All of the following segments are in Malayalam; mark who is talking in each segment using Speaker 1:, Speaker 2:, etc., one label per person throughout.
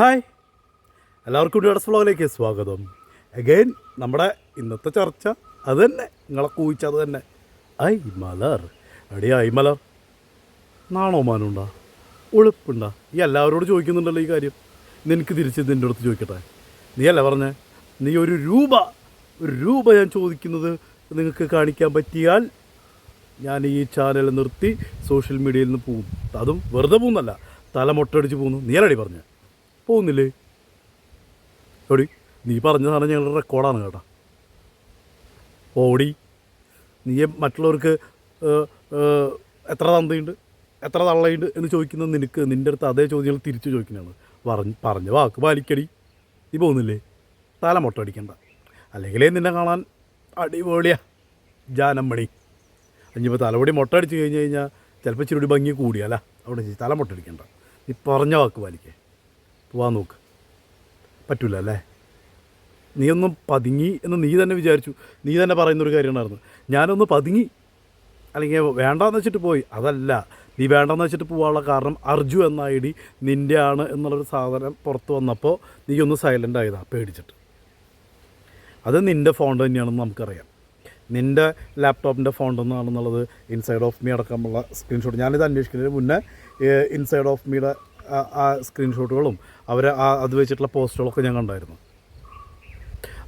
Speaker 1: ഹായ്. എല്ലാവർക്കും ഡേഡസ് വ്ളോഗിലേക്ക് സ്വാഗതം. അഗൈൻ നമ്മുടെ ഇന്നത്തെ ചർച്ച അത് തന്നെ നിങ്ങളെ കൂയിച്ച അത് തന്നെ ഐ മലർ എടിയാ ഐ മലർ നാണോ മാനുണ്ടാ? ഉളുപ്പുണ്ടാ? ഈ എല്ലാവരോടും ചോദിക്കുന്നുണ്ടല്ലോ ഈ കാര്യം. നിനക്ക് തിരിച്ച് നിന്റെ അടുത്ത് ചോദിക്കട്ടെ? നീ അല്ലേ പറഞ്ഞേ? നീ ഒരു രൂപ ഒരു രൂപ ഞാൻ ചോദിക്കുന്നത് നിങ്ങൾക്ക് കാണിക്കാൻ പറ്റിയാൽ ഞാൻ ഈ ചാനൽ നിർത്തി സോഷ്യൽ മീഡിയയിൽ നിന്ന് പോകും. അതും വെറുതെ പോകുന്നല്ല. തല മൊട്ടടിച്ച് പോകുന്നു. നീ അല്ലടി പറഞ്ഞ? പോകുന്നില്ലേ ഓടി നീ പറഞ്ഞ സാധനം ഞങ്ങളുടെ റെക്കോർഡാണ് കേട്ടോ. ഓടി. നീ മറ്റുള്ളവർക്ക് എത്ര തന്തയുണ്ട് എത്ര തള്ളയുണ്ട് എന്ന് ചോദിക്കുന്നത് നിനക്ക് നിന്റെ അടുത്ത് അതേ ചോദ്യങ്ങൾ തിരിച്ചു ചോദിക്കുന്നതാണ്. പറഞ്ഞ് പറഞ്ഞ വാക്ക് പാലിക്കടി. നീ പോകുന്നില്ലേ തല മൊട്ടടിക്കണ്ട അല്ലെങ്കിലേ നിന്നെ കാണാൻ അടിപൊളിയാ. ജാനമ്മണി ഇനിയിപ്പോൾ തലമുടി മൊട്ട അടിച്ച് കഴിഞ്ഞ് കഴിഞ്ഞാൽ ചിലപ്പോൾ ഇച്ചിരി ഭംഗി കൂടിയല്ല അവിടെ തല മൊട്ട അടിക്കണ്ട. നീ പറഞ്ഞ വാക്ക് പാലിക്കേ. പോവാൻ നോക്ക്. പറ്റൂല അല്ലേ? നീ ഒന്നും പതുങ്ങി എന്ന് നീ തന്നെ വിചാരിച്ചു. നീ തന്നെ പറയുന്നൊരു കാര്യമുണ്ടായിരുന്നു ഞാനൊന്ന് പതുങ്ങി. അല്ലെങ്കിൽ വേണ്ടാന്ന് വെച്ചിട്ട് പോയി. അതല്ല. നീ വേണ്ടെന്ന് വെച്ചിട്ട് പോകാനുള്ള കാരണം അർജു എന്ന ഐ ഡി നിന്റെ ആണ് എന്നുള്ളൊരു സാധനം പുറത്ത് വന്നപ്പോൾ നീ ഒന്ന് സൈലന്റ് ആയതാ പേടിച്ചിട്ട്. അത് നിന്റെ ഫോൺ തന്നെയാണെന്ന് നമുക്കറിയാം. നിന്റെ ലാപ്ടോപ്പിന്റെ ഫോൺ എന്നാണെന്നുള്ളത് ഇൻസൈഡ് ഓഫ് മീ അടക്കമുള്ള സ്ക്രീൻഷോട്ട് ഞാനിത് അന്വേഷിക്കുന്നതിന് മുന്നേ ഇൻസൈഡ് ഓഫ് മീയുടെ ആ സ്ക്രീൻഷോട്ടുകളും അവർ ആ അത് വെച്ചിട്ടുള്ള പോസ്റ്ററുകളൊക്കെ ഞാൻ കണ്ടായിരുന്നു.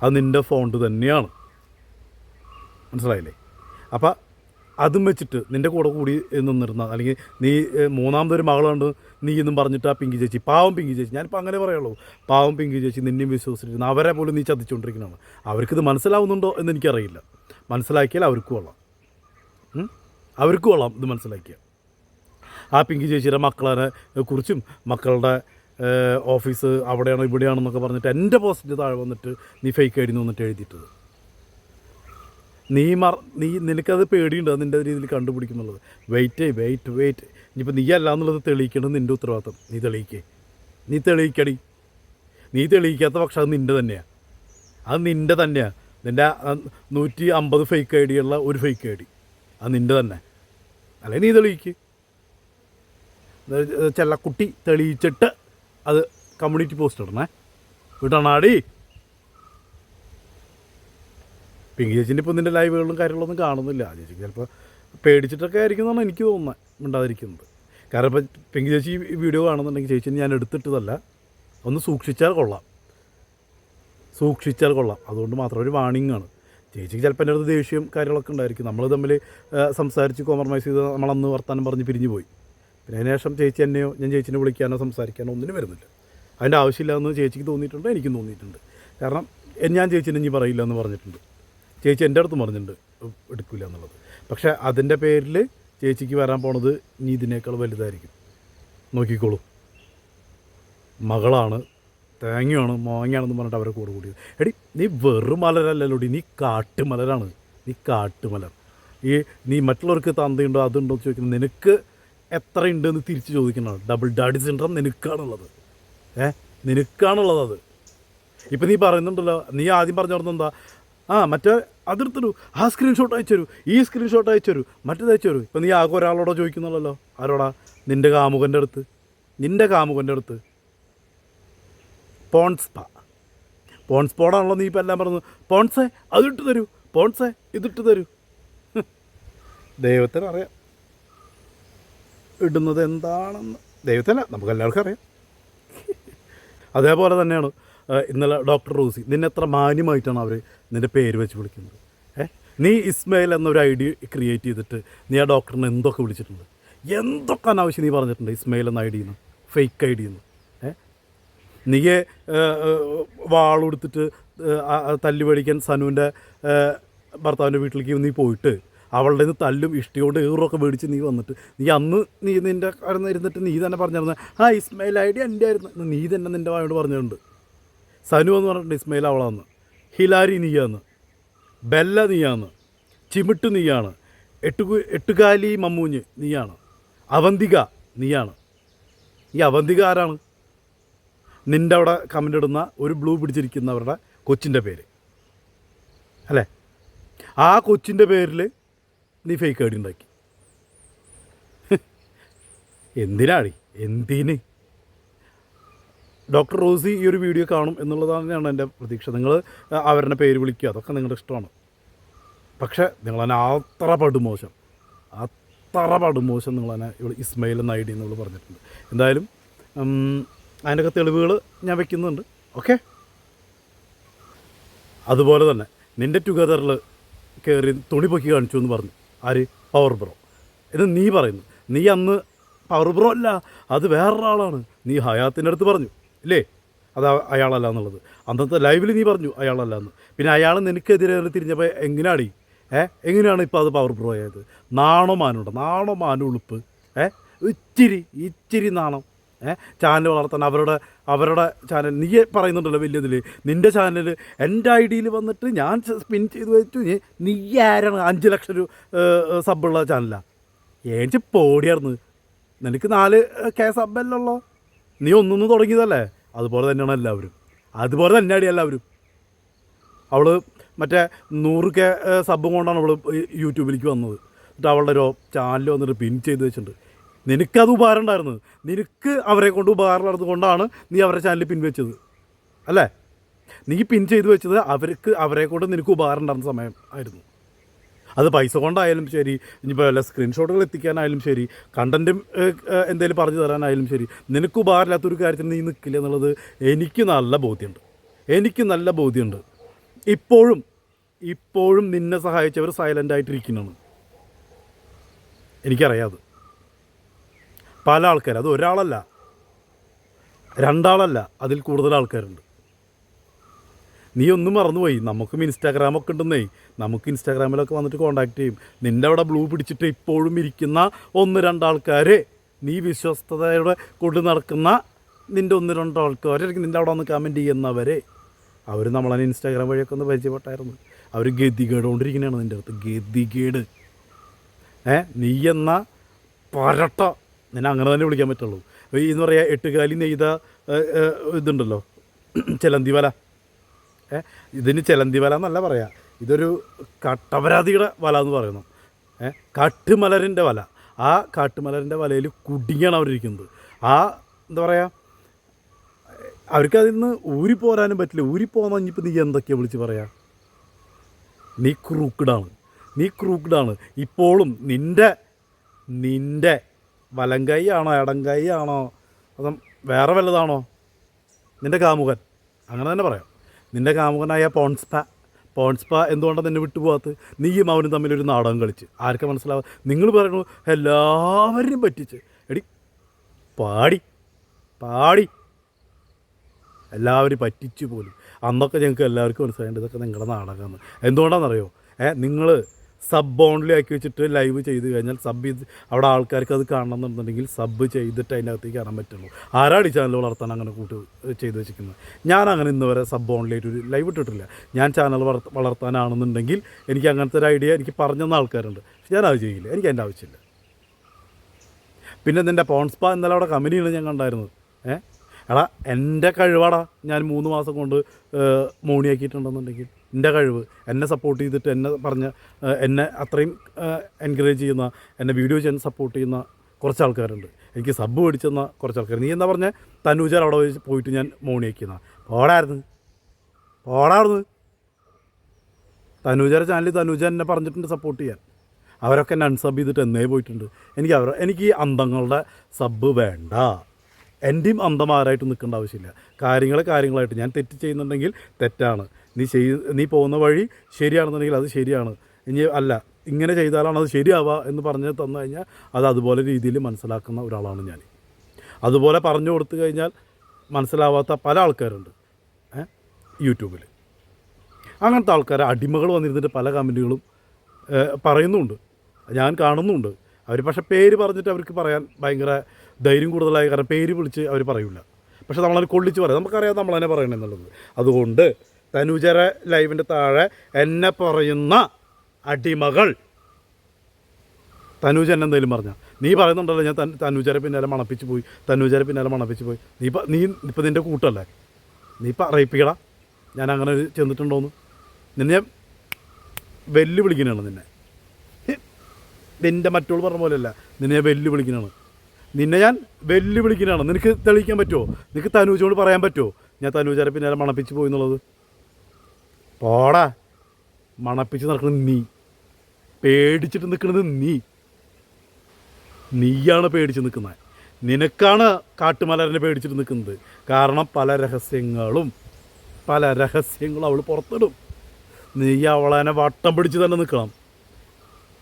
Speaker 1: അത് നിന്റെ ഫോണ്ട് തന്നെയാണ്. മനസ്സിലായില്ലേ? അപ്പം അതും വെച്ചിട്ട് നിന്റെ കൂടെ കൂടി നിന്നിരുന്ന അല്ലെങ്കിൽ നീ മൂന്നാമതൊരു മകളുണ്ട് നീ എന്നും പറഞ്ഞിട്ട് ആ പിങ്കി ചേച്ചി പാവം പിങ്കി ചേച്ചി ഞാനിപ്പോൾ അങ്ങനെ പറയുള്ളൂ. പാവം പിങ്കി ചേച്ചി നിന്നെയും വിശ്വസിച്ചിരുന്നു അവരെ പോലും നീ ചതിച്ചുകൊണ്ടിരിക്കുന്നതാണ് അവർക്കിത് മനസ്സിലാവുന്നുണ്ടോ എന്ന് എനിക്കറിയില്ല. മനസ്സിലാക്കിയാൽ അവർക്കും കൊള്ളാം. അവർക്ക് കൊള്ളാം ഇത് മനസ്സിലാക്കിയാൽ. ആ പിങ്കി ചേച്ചിയുടെ മക്കളെ കുറിച്ചും മക്കളുടെ ഓഫീസ് അവിടെയാണോ ഇവിടെയാണെന്നൊക്കെ പറഞ്ഞിട്ട് എന്റെ പോസ്റ്റിന്റെ താഴെ വന്നിട്ട് നീ ഫേക്ക് ഐ ഡി വന്നിട്ട് എഴുതിയിട്ടത്. നീ മറ നീ നിനക്കത് പേടിയുണ്ട് നിന്റെ രീതിയിൽ കണ്ടുപിടിക്കുന്നുള്ളത് വെയിറ്റ് വെയിറ്റ് വെയിറ്റ് ഇനിയിപ്പോൾ നീ അല്ല എന്നുള്ളത് തെളിയിക്കണം നിന്റെ ഉത്തരവാദിത്തം. നീ തെളിയിക്കേ. നീ തെളിയിക്കടി. നീ തെളിയിക്കാത്ത പക്ഷെ അത് നിന്റെ തന്നെയാണ് അത് നിന്റെ തന്നെയാണ് നിന്റെ നൂറ്റി അമ്പത് ഫേക്ക് ഐ ഡിയുള്ള ഒരു ഫേക്ക് ഐ ഡി അത് നിന്റെ തന്നെ. അല്ലെ നീ തെളിയിക്ക്. ചെല്ലക്കുട്ടി തെളിയിച്ചിട്ട് അത് കമ്മ്യൂണിറ്റി പോസ്റ്റ് ഇടണേ. വിടണാടി. പിങ്കി ചേച്ചിന്റെ ഇപ്പം നിന്റെ ലൈവുകളിലും കാര്യങ്ങളൊന്നും കാണുന്നില്ല. ചേച്ചിക്ക് ചിലപ്പോൾ പേടിച്ചിട്ടൊക്കെ ആയിരിക്കും എന്നാണ് എനിക്ക് തോന്നുന്നത് മിണ്ടാതിരിക്കുന്നത്. കാരണം ഇപ്പം പിങ്കി ചേച്ചി ഈ വീഡിയോ കാണുന്നുണ്ടെങ്കിൽ ചേച്ചി ഞാൻ എടുത്തിട്ടതല്ല. ഒന്ന് സൂക്ഷിച്ചാൽ കൊള്ളാം. സൂക്ഷിച്ചാൽ കൊള്ളാം. അതുകൊണ്ട് മാത്രം ഒരു വാണിംഗ് ആണ്. ചേച്ചിക്ക് ചിലപ്പോൾ എന്റെ അടുത്ത് ദേഷ്യം കാര്യങ്ങളൊക്കെ ഉണ്ടായിരിക്കും. നമ്മൾ തമ്മിൽ സംസാരിച്ച് കോംപ്രമൈസ് ചെയ്ത് നമ്മളന്ന് വർത്താനം പറഞ്ഞ് പിരിഞ്ഞു പോയി. പിന്നെ അതിനുശേഷം ചേച്ചി എന്നെയോ ഞാൻ ചേച്ചിനെ വിളിക്കാനോ സംസാരിക്കാനോ ഒന്നിനും വരുന്നില്ല. അതിന്റെ ആവശ്യമില്ലാന്ന് ചേച്ചിക്ക് തോന്നിയിട്ടുണ്ട്? എനിക്കും തോന്നിയിട്ടുണ്ട്. കാരണം ഞാൻ ചേച്ചിനെ ഇനി പറയില്ല എന്ന് പറഞ്ഞിട്ടുണ്ട്. ചേച്ചി എന്റെ അടുത്ത് പറഞ്ഞിട്ടുണ്ട് എടുക്കില്ല എന്നുള്ളത്. പക്ഷേ അതിന്റെ പേരിൽ ചേച്ചിക്ക് വരാൻ പോണത് ഇനി ഇതിനേക്കാൾ വലുതായിരിക്കും. നോക്കിക്കോളൂ. മകളാണ് തേങ്ങയാണ് മോങ്ങയാണെന്ന് പറഞ്ഞിട്ട് അവരെ കൂടെ കൂടിയത്. എടി നീ വെറും മലരല്ലല്ലോടി നീ കാട്ടുമലരാണ്. നീ കാട്ടുമലർ. ഈ നീ മറ്റുള്ളവർക്ക് തന്തയുണ്ടോ അതുണ്ടോ എന്ന് ചോദിക്കുന്നത് നിനക്ക് എത്ര ഉണ്ടെന്ന് തിരിച്ച് ചോദിക്കണം? ഡബിൾ ഡാഡി സിൻഡ്രം നിനക്കാണുള്ളത്. ഏ? നിനക്കാണുള്ളത് അത്. ഇപ്പം നീ പറയുന്നുണ്ടല്ലോ നീ ആദ്യം പറഞ്ഞു എന്താ? ആ മറ്റേ അതെടുത്തിടൂ ആ സ്ക്രീൻഷോട്ട് അയച്ചുതരൂ. ഈ സ്ക്രീൻഷോട്ട് അയച്ചുതരൂ. മറ്റേത് അയച്ചുതരൂ. ഇപ്പം നീ ആകെ ഒരാളോടോ ചോദിക്കുന്നുള്ളല്ലോ. ആരോടാ? നിന്റെ കാമുകന്റെ അടുത്ത്. നിന്റെ കാമുകന്റെ അടുത്ത്. പോൺസ്പ പോൺസ്പോടാണല്ലോ നീ ഇപ്പം എല്ലാം പറഞ്ഞത്. പോൺസേ അതിട്ട് തരൂ. പോൺസേ ഇതിട്ട് തരൂ. ഹ്. ഇടുന്നത് എന്താണെന്ന്. ദൈവത്തല്ല നമുക്ക് എല്ലാവർക്കും അറിയാം. അതേപോലെ തന്നെയാണ് ഇന്നലെ ഡോക്ടർ റൂസി നിന്നെ എത്ര മാന്യമായിട്ടാണ് അവർ നിന്റെ പേര് വെച്ച് വിളിക്കുന്നത്. ഏ? നീ ഇസ്മയിൽ എന്നൊരു ഐഡിയ ക്രിയേറ്റ് ചെയ്തിട്ട് നീ ആ ഡോക്ടറിനെ എന്തൊക്കെ വിളിച്ചിട്ടുണ്ട്? എന്തൊക്കെ അനാവശ്യം നീ പറഞ്ഞിട്ടുണ്ട് ഇസ്മയിൽ എന്ന ഐഡിയിൽ നിന്ന് ഫേക്ക് ഐഡിയിൽ നിന്ന് ഏ? നീ വാളെടുത്തിട്ട് തല്ലി മേടിക്കാൻ സനുവിന്റെ ഭർത്താവിന്റെ വീട്ടിലേക്ക് നീ പോയിട്ട് അവളുടെ നിന്ന് തല്ലും ഇഷ്ടിയോട് ഏറൊക്കെ മേടിച്ച് നീ വന്നിട്ട് നീ അന്ന് നീ നിന്റെ കടന്ന് ഇരുന്നിട്ട് നീ തന്നെ പറഞ്ഞിരുന്നത് ആ ഇസ്മയിൽ ഐ ഡി എന്റെ ആയിരുന്നു നീ തന്നെ നിന്റെ വായോട് പറഞ്ഞിട്ടുണ്ട്. സനു എന്ന് പറഞ്ഞിട്ടുണ്ട് ഇസ്മയിൽ അവളാന്ന്. ഹിലാരി നീയാന്ന്. ബെല്ല നീയാന്ന്. ചിമിട്ട് നീയാണ്. എട്ടു എട്ടുകാലി മമ്മൂഞ്ഞ് നീയാണ്. അവന്തിക നീയാണ്. ഈ അവന്തിക ആരാണ്? നിന്റെ അവിടെ കമന്റ് ഇടുന്ന ഒരു ബ്ലൂ പിടിച്ചിരിക്കുന്നവരുടെ കൊച്ചിന്റെ പേര്. അല്ലേ? ആ കൊച്ചിന്റെ പേരിൽ നീ ഫേക്ക് ഐ ഡി ഉണ്ടാക്കി. എന്തിനാടി? എന്തിന്? ഡോക്ടർ റോസി ഈ ഒരു വീഡിയോ കാണും എന്നുള്ളതാണ് എന്റെ പ്രതീക്ഷ. നിങ്ങൾ അവരുടെ പേര് വിളിക്കുക. അതൊക്കെ നിങ്ങളുടെ ഇഷ്ടമാണ്. പക്ഷേ നിങ്ങൾ തന്നെ അത്ര പടുമോശം. അത്ര പടുമോശം നിങ്ങൾ തന്നെ ഇവിടെ ഇസ്മയിൽ എന്ന ഐ ഡി എന്നുള്ളത് പറഞ്ഞിട്ടുണ്ട്. എന്തായാലും അതിന്റെയൊക്കെ തെളിവുകൾ ഞാൻ വെക്കുന്നുണ്ട്. ഓക്കെ? അതുപോലെ തന്നെ നിന്റെ ടുഗദറിൽ കയറി തുണി പൊക്കി കാണിച്ചു എന്ന് പറഞ്ഞു. ആര്? പവർ ബ്രോ ഇത് നീ പറയുന്നു. നീ അന്ന് പവർ ബ്രോ അല്ല അത് വേറൊരാളാണ്. നീ ഹയാത്തിന്റെ അടുത്ത് പറഞ്ഞു ഇല്ലേ? അത് അയാളല്ല എന്നുള്ളത്. അന്നത്തെ ലൈവിൽ നീ പറഞ്ഞു അയാളല്ല എന്ന്. പിന്നെ അയാൾ നിനക്കെതിരെ തിരിഞ്ഞപ്പോൾ എങ്ങനെയാണ് ഏ? എങ്ങനെയാണ് ഇപ്പോൾ അത് പവർ ബ്രോ ആയത്? നാണോ മാനുണ്ടോ? നാണോ മാനുളുപ്പ്? ഏ? ഇച്ചിരി ഇച്ചിരി നാണം. ചാനൽ വളർത്താൻ അവരുടെ അവരുടെ ചാനൽ നീ പറയുന്നുണ്ടല്ലോ വലിയതിൽ നിന്റെ ചാനൽ എന്റെ ഐ ഡിയിൽ വന്നിട്ട് ഞാൻ സ്പിൻ ചെയ്ത് വെച്ചു. നീ ആരാണ്? അഞ്ച് ലക്ഷം രൂപ സബുള്ള ചാനലാണ് ഏഞ്ച് പോടിയായിരുന്നു. നിനക്ക് നാല് കെ സബ്ബല്ലോ നീ ഒന്നൊന്നും തുടങ്ങിയതല്ലേ? അതുപോലെ തന്നെയാണ് എല്ലാവരും. അതുപോലെ തന്നെയാണ് എല്ലാവരും. അവൾ മറ്റേ നൂറ് കെ സബും കൊണ്ടാണ് അവൾ യൂട്യൂബിലേക്ക് വന്നത്. എന്നിട്ട് അവളുടെ ഒരു ചാനൽ വന്നിട്ട് പിൻ ചെയ്ത് വെച്ചിട്ടുണ്ട്. നിനക്കത് ഉപകാരം ഉണ്ടായിരുന്നത്. നിനക്ക് അവരെ കൊണ്ട് ഉപകാരം കൊണ്ടാണ് നീ അവരെ ചാനലിൽ പിൻ വെച്ചത്. അല്ലേ? നീ പിൻ ചെയ്ത് വെച്ചത് അവർക്ക് അവരെ കൊണ്ട് നിനക്ക് ഉപകാരം ഉണ്ടായിരുന്ന സമയം ആയിരുന്നു. അത് പൈസ കൊണ്ടായാലും ശരി ഇനിയിപ്പോൾ വല്ല സ്ക്രീൻഷോട്ടുകൾ എത്തിക്കാനായാലും ശരി കണ്ടന്റും എന്തെങ്കിലും പറഞ്ഞു തരാനായാലും ശരി നിനക്ക് ഉപകാരമില്ലാത്തൊരു കാര്യത്തിന് നീ നിൽക്കില്ല എന്നുള്ളത് എനിക്ക് നല്ല ബോധ്യമുണ്ട്. എനിക്ക് നല്ല ബോധ്യമുണ്ട്. ഇപ്പോഴും ഇപ്പോഴും നിന്നെ സഹായിച്ചവർ സൈലന്റ് ആയിട്ടിരിക്കുന്നതാണ്. എനിക്കറിയാത് പല ആൾക്കാർ അത് ഒരാളല്ല. രണ്ടാളല്ല. അതിൽ കൂടുതൽ ആൾക്കാരുണ്ട്. നീ ഒന്നും മറന്നുപോയി. നമുക്കും ഇൻസ്റ്റാഗ്രാമൊക്കെ ഉണ്ടെന്നേ. നമുക്ക് ഇൻസ്റ്റാഗ്രാമിലൊക്കെ വന്നിട്ട് കോൺടാക്ട് ചെയ്യും. നിന്റെ അവിടെ ബ്ലൂ പിടിച്ചിട്ട് ഇപ്പോഴും ഇരിക്കുന്ന ഒന്ന് രണ്ടാൾക്കാർ നീ വിശ്വസ്തതയോടെ കൊണ്ട് നടക്കുന്ന നിന്റെ ഒന്ന് രണ്ട് ആൾക്കാർ നിന്റെ അവിടെ വന്ന് കമന്റ് ചെയ്യുന്നവരെ. അവർ നമ്മളെ ഇൻസ്റ്റാഗ്രാം വഴിയൊക്കെ ഒന്ന് പരിചയപ്പെട്ടായിരുന്നു. അവർ ഗതികേടുകൊണ്ടിരിക്കുന്നതാണ് നിന്റെ അടുത്ത് ഗതികേട്. ഏ? നീ എന്ന പരട്ട. നിന്നെ അങ്ങനെ തന്നെ വിളിക്കാൻ പറ്റുള്ളൂ. ഈ എന്ന് പറയുക എട്ടുകാലി നെയ്ത ഇതുണ്ടല്ലോ ചിലന്തി വല ഏ ഇതിന് ചിലന്തി വല എന്നല്ല പറയാ. ഇതൊരു കട്ടപരാധിയുടെ വല എന്ന് പറയുന്നു. ഏ കാട്ടുമലരിന്റെ വല. ആ കാട്ടുമലരിന്റെ വലയിൽ കുടുങ്ങിയാണ് അവരിരിക്കുന്നത്. ആ എന്താ പറയുക അവർക്ക് അതിൽ നിന്ന് ഊരിപ്പോരാനും പറ്റില്ല ഊരിപ്പോന്ന ഇനിയിപ്പോൾ നീ എന്തൊക്കെയാണ് വിളിച്ച് പറയാ? നീ ക്രൂക്കിഡാണ് നീ ക്രൂക്കിഡാണ് ഇപ്പോഴും നിന്റെ നിന്റെ വലം കൈയാണോ ഇടം കൈയാണോ അതോ വേറെ വല്ലതാണോ നിന്റെ കാമുകൻ. അങ്ങനെ തന്നെ പറയാം. നിന്റെ കാമുകനായ പോൺസ്പ പോൺസ്പ എന്തുകൊണ്ടാണ് നിന്നെ വിട്ടുപോകാത്ത നീയും അവനും തമ്മിലൊരു നാടകം കളിച്ച്. ആർക്കെ മനസ്സിലാവുക നിങ്ങൾ പറയണു എല്ലാവരെയും പറ്റിച്ച്. എടി പാടി പാടി. എല്ലാവരും പറ്റിച്ചു പോലും. അന്നൊക്കെ ഞങ്ങൾക്ക് എല്ലാവർക്കും മനസ്സിലായേണ്ടത് ഇതൊക്കെ നിങ്ങളുടെ നാടകമാണ്. എന്തുകൊണ്ടാണെന്നറിയോ? ഏ നിങ്ങൾ സബ് ഓൺലി ആക്കി വെച്ചിട്ട് ലൈവ് ചെയ്ത് കഴിഞ്ഞാൽ സബ് ചെയ്ത് അവിടെ ആൾക്കാർക്ക് അത് കാണണം എന്നുണ്ടെങ്കിൽ സബ് ചെയ്തിട്ട് അതിന്റെ അകത്തേക്ക് കാണാൻ പറ്റുള്ളൂ. ആരാണ് ഈ ചാനൽ വളർത്താൻ അങ്ങനെ കൂട്ട് ചെയ്ത് വെച്ചിരിക്കുന്നത്? ഞാൻ അങ്ങനെ ഇന്ന് വരെ സബ് ഓൺലി ആയിട്ട് ഒരു ലൈവ് ഇട്ടിട്ടില്ല. ഞാൻ ചാനൽ വളർത്ത വളർത്താനാണെന്നുണ്ടെങ്കിൽ എനിക്ക് അങ്ങനത്തെ ഒരു ഐഡിയ എനിക്ക് പറഞ്ഞു തന്ന ആൾക്കാരുണ്ട്. പക്ഷെ ഞാൻ അത് ചെയ്യില്ല. എനിക്ക് അതിന്റെ ആവശ്യമില്ല. പിന്നെ നിന്റെ പോൺസ്പാ ഇന്നലെ അവിടെ കമ്പനിയാണ് ഞാൻ കണ്ടായിരുന്നത്. ഏ? എടാ എന്റെ കഴിവാടാ. ഞാൻ മൂന്ന് മാസം കൊണ്ട് മോണിയാക്കിയിട്ടുണ്ടെന്നുണ്ടെങ്കിൽ എന്റെ കഴിവ് എന്നെ സപ്പോർട്ട് ചെയ്തിട്ട് എന്നെ പറഞ്ഞ എന്നെ അത്രയും എൻകറേജ് ചെയ്യുന്ന എന്നെ വീഡിയോ ചെയ്യാൻ സപ്പോർട്ട് ചെയ്യുന്ന കുറച്ച് ആൾക്കാരുണ്ട്. എനിക്ക് സബ് മേടിച്ചെന്ന കുറച്ച് ആൾക്കാർ നീ എന്താ പറഞ്ഞ? തന്നൂജാർ അവിടെ പോയിട്ട് ഞാൻ മോണിയാക്കിയെന്ന? പോടായിരുന്നു. പോടായിരുന്നു. തനൂജയുടെ ചാനലിൽ തനൂജ എന്നെ പറഞ്ഞിട്ടുണ്ട് സപ്പോർട്ട് ചെയ്യാൻ. അവരൊക്കെ എന്നെ അൺസബ് ചെയ്തിട്ട് എന്നേ പോയിട്ടുണ്ട്. എനിക്ക് അവർ എനിക്ക് അന്തങ്ങളുടെ സബ് വേണ്ട. എന്റെയും അന്തമാരായിട്ട് നിൽക്കേണ്ട ആവശ്യമില്ല. കാര്യങ്ങൾ കാര്യങ്ങളായിട്ട്. ഞാൻ തെറ്റ് ചെയ്യുന്നുണ്ടെങ്കിൽ തെറ്റാണ്. നീ ചെയ് നീ പോകുന്ന വഴി ശരിയാണെന്നുണ്ടെങ്കിൽ അത് ശരിയാണ്. ഇനി അല്ല ഇങ്ങനെ ചെയ്താലാണ് അത് ശരിയാവുക എന്ന് പറഞ്ഞ് തന്നു കഴിഞ്ഞാൽ അത് അതുപോലെ രീതിയിൽ മനസ്സിലാക്കുന്ന ഒരാളാണ് ഞാൻ. അതുപോലെ പറഞ്ഞു കൊടുത്തു കഴിഞ്ഞാൽ മനസ്സിലാവാത്ത പല ആൾക്കാരുണ്ട് യൂട്യൂബിൽ അങ്ങനത്തെ ആൾക്കാർ അടിമകൾ വന്നിരുന്നിട്ട് പല കമന്റുകളും പറയുന്നുണ്ട്. ഞാൻ കാണുന്നുണ്ട്. അവർ പക്ഷേ പേര് പറഞ്ഞിട്ട് അവർക്ക് പറയാൻ ഭയങ്കര ധൈര്യം കൂടുതലായ കാരണം പേര് വിളിച്ച് അവർ പറയില്ല പക്ഷേ നമ്മളത് കൊള്ളിച്ച് പറയാം. നമുക്കറിയാം നമ്മൾ തന്നെ പറയണം എന്നുള്ളത്. അതുകൊണ്ട് തനുജര ലൈവിന്റെ താഴെ എന്നെ പറയുന്ന അടിമകൾ. തനൂജ എന്നെ എന്തെങ്കിലും പറഞ്ഞാൽ നീ പറയുന്നുണ്ടല്ലോ ഞാൻ തനുജരെ പിന്നാലെ മണപ്പിച്ച് പോയി. തനൂജരെ പിന്നാലെ മണപ്പിച്ച് പോയി. നീ നീ ഇപ്പം നിന്റെ കൂട്ടല്ലേ? നീ പറയിപ്പിക്കടാ ഞാൻ അങ്ങനെ ചെന്നിട്ടുണ്ടോന്ന്? നിന്നെ വെല്ലുവിളിക്കുന്നതാണ് നിന്നെ. നിന്റെ മറ്റുള്ള പറഞ്ഞ പോലെയല്ല. നിന്നെ വെല്ലുവിളിക്കുന്നതാണ്. നിന്നെ ഞാൻ വെല്ലുവിളിക്കുന്നതാണ്. നിനക്ക് തെളിയിക്കാൻ പറ്റുമോ നിനക്ക് തനൂജോട് പറയാൻ പറ്റുമോ ഞാൻ തനൂജാരെ പിന്നാലെ മണപ്പിച്ച് പോയി എന്നുള്ളത് പോടാ. മണപ്പിച്ച് നടക്കുന്നത് നീ. പേടിച്ചിട്ട് നിൽക്കുന്നത് നീ. നീയാണ് പേടിച്ച് നിൽക്കുന്നത് നിനക്കാണ് കാട്ടുമലരനെ പേടിച്ചിട്ട് നിൽക്കുന്നത് കാരണം പല രഹസ്യങ്ങളും പല രഹസ്യങ്ങളും അവൾ പുറത്തിടും. നീ അവളെ വട്ടം പിടിച്ച് തന്നെ നിൽക്കണം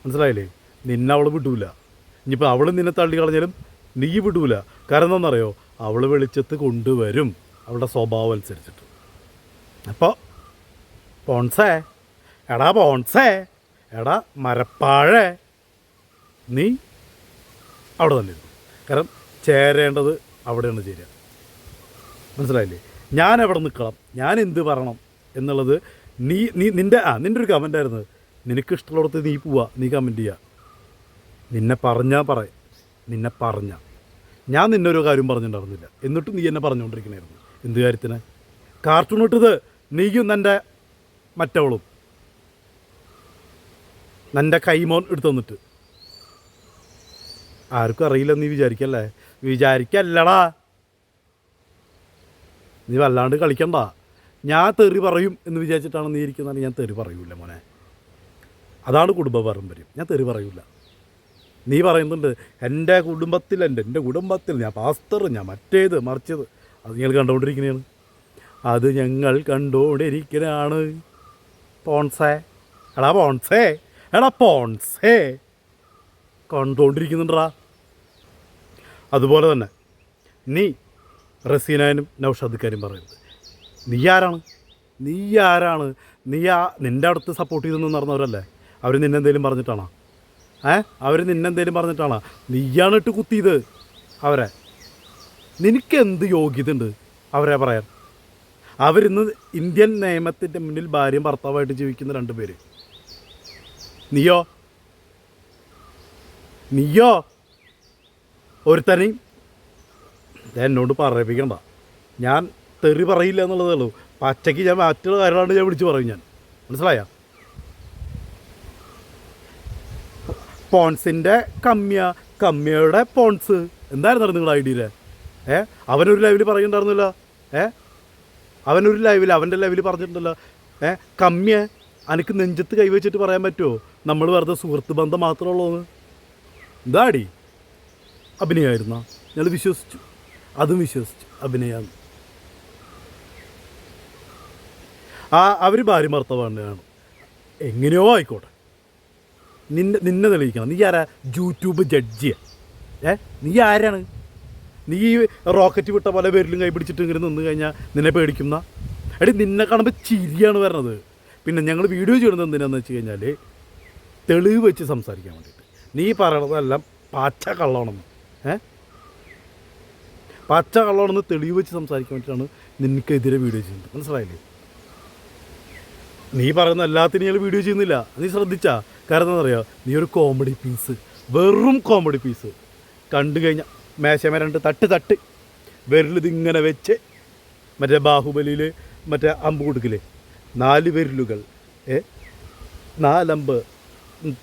Speaker 1: മനസ്സിലായില്ലേ? നിന്നെ അവൾ വിടൂല. ഇനിയിപ്പോൾ അവൾ നിന്നെ തള്ളി കളഞ്ഞാലും നീ വിടൂല. കാരണം എന്താണെന്നറിയോ? അവൾ വെളിച്ചത്ത് കൊണ്ടുവരും. അവളുടെ സ്വഭാവം അനുസരിച്ചിട്ട്. അപ്പോൾ പോൺസേ. എടാ പോൺസേ. എടാ മരപ്പാഴേ. നീ അവിടെ തന്നെ ഇരുന്നു. കാരണം ചേരേണ്ടത് അവിടെയാണ് ചേരുക. മനസ്സിലായില്ലേ? ഞാൻ എവിടെ നിൽക്കണം? ഞാൻ എന്ത് പറയണം എന്നുള്ളത് നീ നീ നിന്റെ ആ നിന്റെ ഒരു കമന്റ് ആയിരുന്നു. നിനക്ക് ഇഷ്ടമുള്ളിടത്ത് നീ പോവാ. നീ കമന്റ് ചെയ്യുക നിന്നെ പറഞ്ഞാൽ പറ. നിന്നെ പറഞ്ഞ. ഞാൻ നിന്നൊരു കാര്യം പറഞ്ഞിട്ടുണ്ടായിരുന്നില്ല. എന്നിട്ടും നീ എന്നെ പറഞ്ഞുകൊണ്ടിരിക്കണായിരുന്നു എന്ത് കാര്യത്തിന്? കാർട്ടൂൺ ഇട്ടത് നീയും നിന്റെ മറ്റവളും. നിന്റെ കൈമോൻ എടുത്തു തന്നിട്ട്. ആർക്കും അറിയില്ല നീ വിചാരിക്കല്ലേ? വിചാരിക്കല്ലടാ. നീ വല്ലാണ്ട് കളിക്കണ്ട. ഞാൻ തെറി പറയും എന്ന് വിചാരിച്ചിട്ടാണ് നീ ഇരിക്കുന്നത് ഞാൻ തെറി പറയൂല മോനെ. അതാണ് കുടുംബ പാരമ്പര്യം. ഞാൻ തെറി പറയൂല. നീ പറയുന്നുണ്ട് എന്റെ കുടുംബത്തിൽ എന്റെ എന്റെ കുടുംബത്തിൽ ഞാൻ പാസ്റ്റർ ഞാൻ മറ്റേത് മറിച്ചത്. അത് ഞങ്ങൾ കണ്ടുകൊണ്ടിരിക്കുന്നതാണ് അത് ഞങ്ങൾ കണ്ടുകൊണ്ടിരിക്കുന്നതാണ് പോൺസേ. എടാ പോൺസേ. എടാ പോൺസേ. കണ്ടുകൊണ്ടിരിക്കുന്നുണ്ടാ അതുപോലെ തന്നെ നീ റസീനാനും നൗഷാദിക്കാരും പറയുന്നത് നീ ആരാണ്? നീ ആരാണ്? നീ ആ നിന്റെ അടുത്ത് സപ്പോർട്ട് ചെയ്തെന്ന് നടന്നവരല്ലേ? അവർ നിന്നെന്തേലും പറഞ്ഞിട്ടാണോ? ഏ? അവർ നിന്നെന്തേലും പറഞ്ഞിട്ടാണോ? നീയാണ് ഇട്ട് കുത്തിയത് അവരെ. നിനക്ക് എന്ത് യോഗ്യത ഉണ്ട് അവരെ പറയാൻ. അവരിന്ന് ഇന്ത്യൻ നിയമത്തിന്റെ മുന്നിൽ ഭാര്യയും ഭർത്താവായിട്ട് ജീവിക്കുന്ന രണ്ട് പേര്. നീയോ? നീയോ? ഒരുത്തനെയും എന്നോട് പറയിപ്പിക്കണ്ട. ഞാൻ തെറി പറയില്ല എന്നുള്ളതേ ഉള്ളൂ. പച്ചയ്ക്ക് ഞാൻ മറ്റുള്ള കാര്യങ്ങളാണ് ഞാൻ വിളിച്ച് പറയും ഞാൻ. മനസ്സിലായ? പോൺസിന്റെ കമ്മിയ കമ്മിയുടെ പോൺസ്. എന്തായിരുന്നു നിങ്ങളുടെ ഐഡിയയിൽ ഏ? അവനൊരു ലൈവിൽ പറയുന്നുണ്ടായിരുന്നില്ല. ഏ? അവനൊരു ലൈവിൽ അവന്റെ ലൈവിൽ പറഞ്ഞിട്ടുണ്ടല്ലോ. ഏ? കമ്മിയ എനിക്ക് നെഞ്ചത്ത് കൈവച്ചിട്ട് പറയാൻ പറ്റുമോ നമ്മൾ വെറുതെ സുഹൃത്ത് ബന്ധം മാത്രമുള്ളൂ എന്താടി? അഭിനയമായിരുന്ന ഞങ്ങൾ വിശ്വസിച്ചു. അതും വിശ്വസിച്ചു. അഭിനയം ആ അവർ ഭാര്യ ഭർത്താവാണ്. എങ്ങനെയോ ആയിക്കോട്ടെ. നിന്നെ നിന്നെ തെളിയിക്കണം. നീ ആരാ? യൂട്യൂബ് ജഡ്ജി ഏ? നീ ആരാണ്? നീ റോക്കറ്റ് വിട്ട പല പേരിലും കൈ പിടിച്ചിട്ട് ഇങ്ങനെ നിന്ന് കഴിഞ്ഞാൽ നിന്നെ പേടിക്കുന്ന? എടി നിന്നെ കാണുമ്പോൾ ചിരിയാണ് വരണത്. പിന്നെ ഞങ്ങൾ വീഡിയോ ചെയ്യണത് എന്തിനാന്ന് വെച്ച് കഴിഞ്ഞാൽ തെളിവ് വെച്ച് സംസാരിക്കാൻ വേണ്ടിയിട്ട്. നീ പറയണതെല്ലാം പച്ച കള്ളണമെന്ന് ഏ? പച്ച കള്ളമാണെന്ന് തെളിവ് വെച്ച് സംസാരിക്കാൻ വേണ്ടിയിട്ടാണ് നിനക്കെതിരെ വീഡിയോ ചെയ്യുന്നത്. മനസ്സിലായില്ലേ? നീ പറയുന്ന എല്ലാത്തിനും ഞങ്ങൾ വീഡിയോ ചെയ്യുന്നില്ല. നീ ശ്രദ്ധിച്ചാ? കാരണം എന്താ നീ ഒരു കോമഡി പീസ് വെറും കോമഡി പീസ് കണ്ടു കഴിഞ്ഞാൽ മേശമേ രണ്ട് തട്ട് തട്ട്. വിരലിതിങ്ങനെ വെച്ച് മറ്റേ ബാഹുബലിയിൽ മറ്റേ അമ്പ് കൊടുക്കില്ലേ? നാല് വിരലുകൾ ഏ? നാലമ്പ്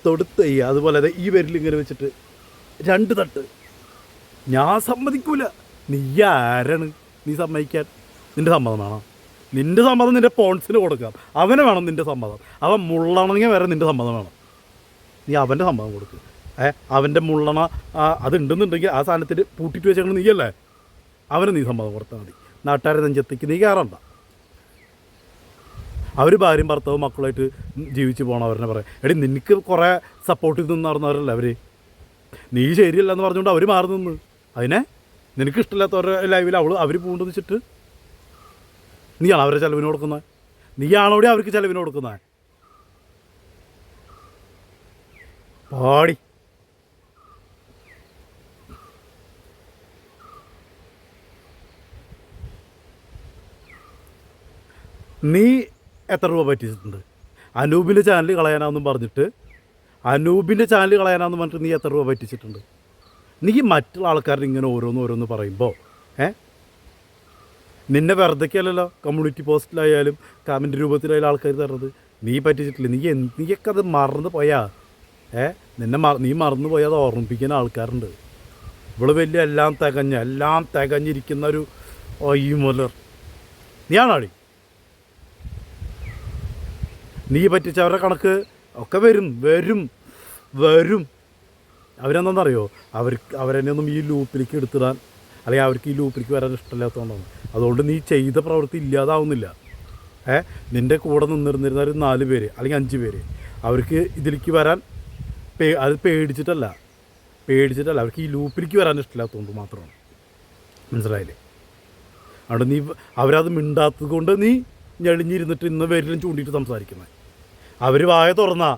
Speaker 1: തൊടുത്ത അതുപോലെ അതെ ഈ വിരലിങ്ങനെ വെച്ചിട്ട് രണ്ട് തട്ട്. ഞാൻ സമ്മതിക്കൂല. നീ ആരാണ്? നീ സമ്മതിക്കാൻ നിന്റെ സമ്മതം വേണം. നിന്റെ സമ്മതം നിന്റെ പോൺസിന് കൊടുക്കാം. അവന് വേണം നിന്റെ സമ്മതം. അവൻ മുള്ളണമെങ്കിൽ വരെ നിന്റെ സമ്മതം വേണം. നീ അവന്റെ സമ്മതം കൊടുക്ക്. ഏ അവന്റെ മുള്ളണ അതുണ്ടെന്നുണ്ടെങ്കിൽ ആ സാധനത്തിൽ പൂട്ടിയിട്ട് വെച്ചാൽ നീയല്ലേ? അവന് നീ സമ്മതം കൊടുത്താൽ മതി. നാട്ടുകാരെ നെഞ്ചത്തേക്ക് നീ കയറണ്ട അവർ ഭാര്യയും ഭർത്താവും മക്കളായിട്ട് ജീവിച്ച് പോണവരെന്നെ പറയാം. എടി നിനക്ക് കുറേ സപ്പോർട്ട് നിന്ന് നടന്നവരല്ലേ അവർ നീ ശരിയല്ല എന്ന് പറഞ്ഞുകൊണ്ട് അവർ മാറി നിന്ന്. അതിനെ? നിനക്ക് ഇഷ്ടമില്ലാത്തവരുടെ ലൈവിൽ അവൾ അവർ പൂണ്ടെന്ന് വെച്ചിട്ട്? നീയാണ് അവരെ ചിലവിന് കൊടുക്കുന്നത്? നീയാണോടെ അവർക്ക് ചിലവിന് കൊടുക്കുന്നത്? പാടി. നീ എത്ര രൂപ പറ്റിച്ചിട്ടുണ്ട്? അനൂപിന്റെ ചാനൽ കളയാനാന്നും പറഞ്ഞിട്ട് അനൂപിന്റെ ചാനൽ കളയാനാന്ന് പറഞ്ഞിട്ട് നീ എത്ര രൂപ പറ്റിച്ചിട്ടുണ്ട്? നീ മറ്റുള്ള ആൾക്കാരുടെ ഇങ്ങനെ ഓരോന്ന് ഓരോന്ന് പറയുമ്പോൾ ഏ? നിന്നെ വെറുതെക്കല്ലല്ലോ കമ്മ്യൂണിറ്റി പോസ്റ്റിലായാലും കമന്റ് രൂപത്തിലായാലും ആൾക്കാർ തരുന്നത്. നീ പറ്റിച്ചിട്ടില്ല. നീ നീയൊക്കെ അത് മറന്നു പോയാ? ഏ? നിന്നെ നീ മറന്നു പോയാൽ അത് ഓർമ്മിപ്പിക്കുന്ന ആൾക്കാരുണ്ട്. ഇവൾ വലിയ എല്ലാം തികഞ്ഞ എല്ലാം തികഞ്ഞിരിക്കുന്ന ഒരു ഈ മുലർ നീയാണാടി? നീ പറ്റിച്ചവരുടെ കണക്ക് ഒക്കെ വരും വരും വരും. അവരെന്താണെന്നറിയോ? അവർക്ക് അവരെന്നെ ഒന്നും ഈ ലൂപ്പിലേക്ക് എടുത്തിടാൻ അല്ലെങ്കിൽ അവർക്ക് ഈ ലൂപ്പിലേക്ക് വരാൻ ഇഷ്ടമില്ലാത്തതുകൊണ്ടാണ്. അതുകൊണ്ട് നീ ചെയ്ത പ്രവൃത്തി ഇല്ലാതാവുന്നില്ല. ഏ? നിന്റെ കൂടെ നിന്നിരുന്നിരുന്ന ഒരു നാല് പേര് അല്ലെങ്കിൽ അഞ്ച് പേര് അവർക്ക് ഇതിലേക്ക് വരാൻ പേ അത് പേടിച്ചിട്ടല്ല. പേടിച്ചിട്ടല്ല. അവർക്ക് ഈ ലൂപ്പിലേക്ക് വരാൻ ഇഷ്ടമില്ലാത്തതുകൊണ്ട് മാത്രമാണ്. മനസ്സിലായില്ലേ? അവിടെ നീ അവരത് മിണ്ടാത്തത് കൊണ്ട് നീ ഞെളിഞ്ഞിരുന്നിട്ട് ഇന്ന് വരിലും ചൂണ്ടിയിട്ട് സംസാരിക്കുന്നത് അവർ വായ തുറന്നാ.